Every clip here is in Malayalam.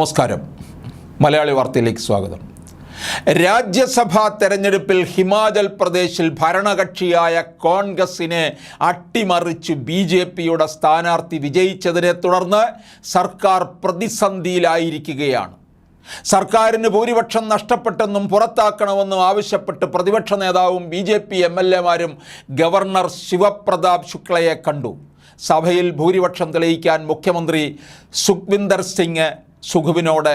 നമസ്കാരം. മലയാളി വാർത്തയിലേക്ക് സ്വാഗതം. രാജ്യസഭാ തെരഞ്ഞെടുപ്പിൽ ഹിമാചൽ പ്രദേശിൽ ഭരണകക്ഷിയായ കോൺഗ്രസിനെ അട്ടിമറിച്ച് ബി ജെ പിയുടെ സ്ഥാനാർത്ഥി വിജയിച്ചതിനെ തുടർന്ന് സർക്കാർ പ്രതിസന്ധിയിലായിരിക്കുകയാണ്. സർക്കാരിന് ഭൂരിപക്ഷം നഷ്ടപ്പെട്ടെന്നും പുറത്താക്കണമെന്നും ആവശ്യപ്പെട്ട് പ്രതിപക്ഷ നേതാവും B J P M L എമാരും ഗവർണർ ശിവപ്രതാപ് ശുക്ലയെ കണ്ടു. സഭയിൽ ഭൂരിപക്ഷം തെളിയിക്കാൻ മുഖ്യമന്ത്രി സുഖ്വിന്ദർ സിംഗ് സുഖുവിനോട്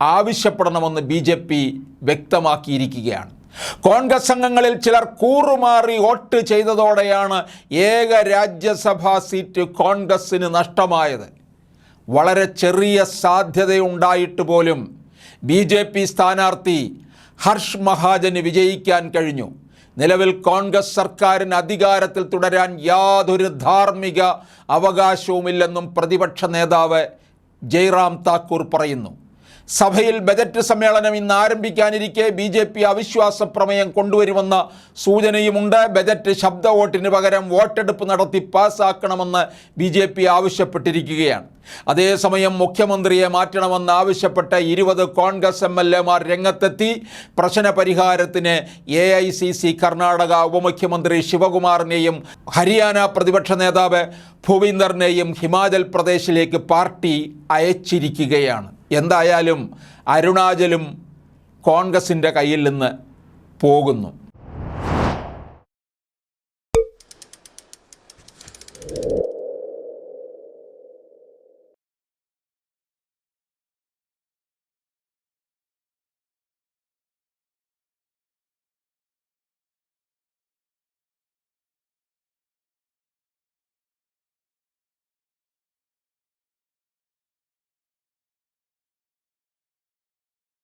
ആവശ്യപ്പെടണമെന്ന് ബി ജെ പി വ്യക്തമാക്കിയിരിക്കുകയാണ്. കോൺഗ്രസ് അംഗങ്ങളിൽ ചിലർ കൂറുമാറി വോട്ട് ചെയ്തതോടെയാണ് ഏക രാജ്യസഭാ സീറ്റ് കോൺഗ്രസ്സിന് നഷ്ടമായത്. വളരെ ചെറിയ സാധ്യതയുണ്ടായിട്ട് പോലും ബി ജെ പി സ്ഥാനാർത്ഥി ഹർഷ് മഹാജന് വിജയിക്കാൻ കഴിഞ്ഞു. നിലവിൽ കോൺഗ്രസ് സർക്കാരിന് അധികാരത്തിൽ തുടരാൻ യാതൊരു ധാർമ്മിക അവകാശവുമില്ലെന്നും പ്രതിപക്ഷ നേതാവ് ജയ്റാം താക്കൂർ പറയുന്നു. സഭയിൽ ബജറ്റ് സമ്മേളനം ഇന്ന് ആരംഭിക്കാനിരിക്കെ ബി ജെ പി അവിശ്വാസ പ്രമേയം കൊണ്ടുവരുമെന്ന സൂചനയുമുണ്ട്. ബജറ്റ് ശബ്ദ വോട്ടിന് പകരം വോട്ടെടുപ്പ് നടത്തി പാസ്സാക്കണമെന്ന് ബി ജെ പി ആവശ്യപ്പെട്ടിരിക്കുകയാണ്. അതേസമയം മുഖ്യമന്ത്രിയെ മാറ്റണമെന്ന് ആവശ്യപ്പെട്ട് ഇരുപത് കോൺഗ്രസ് എം എൽ എമാർ രംഗത്തെത്തി. പ്രശ്ന പരിഹാരത്തിന് A I C C Karnataka ഉപമുഖ്യമന്ത്രി ശിവകുമാറിനെയും ഹരിയാന പ്രതിപക്ഷ നേതാവ് ഭൂവിന്ദറിനെയും ഹിമാചൽ പ്രദേശിലേക്ക് പാർട്ടി അയച്ചിരിക്കുകയാണ്. എന്തായാലും അരുണാചലും കോൺഗ്രസിന്റെ കയ്യിൽ നിന്ന് പോകുന്നു.